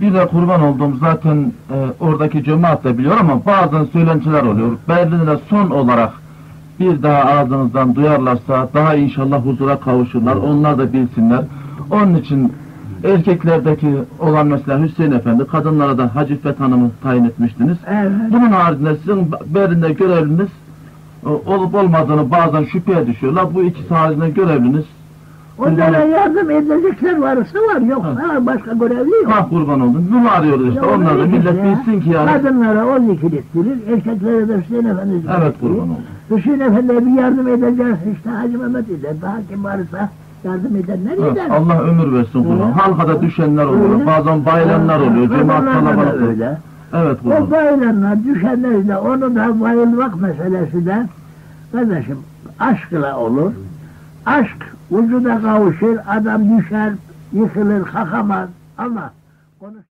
Bir de kurban olduğum zaten e, oradaki cemaat de biliyor ama bazen söylentiler oluyor. Berlin'de son olarak bir daha ağzınızdan duyarlarsa daha inşallah huzura kavuşurlar. Onlar da bilsinler. Onun için erkeklerdeki olan mesela Hüseyin Efendi, kadınlara da Hacı İffet Hanım'ı tayin etmiştiniz. Evet. Bunun haricinde sizin Berlin'de görevliniz e, olup olmadığını bazen şüpheye düşüyorlar. Bu ikisi haricinde görevliniz Onlara yardım edecekler varsa var, yok ha, başka görevli yok. Ah kurban oldun. Bunu arıyoruz işte. Onlar da millet ya. bilsin ki yani. Kadınlara o zikrettirir, erkeklere de Hüseyin Efendi. Evet kurban oldu. Hüseyin Efendi'ye bir yardım edeceğiz, işte Hacı Mehmet eder, daha kim varsa yardım edenler Evet, eder. Allah ömür versin. Evet. Halkada düşenler oluyor. Öyle. Bazen bayılanlar oluyor. Cemaat kalabalık. öyle. Evet O kulum. bayılanlar, düşenler de onu da bayılmak meselesi de kardeşim aşkla olur. Aşk vücuda kavuşur, adam düşer, yıkılır, kalkamaz. Ama konuş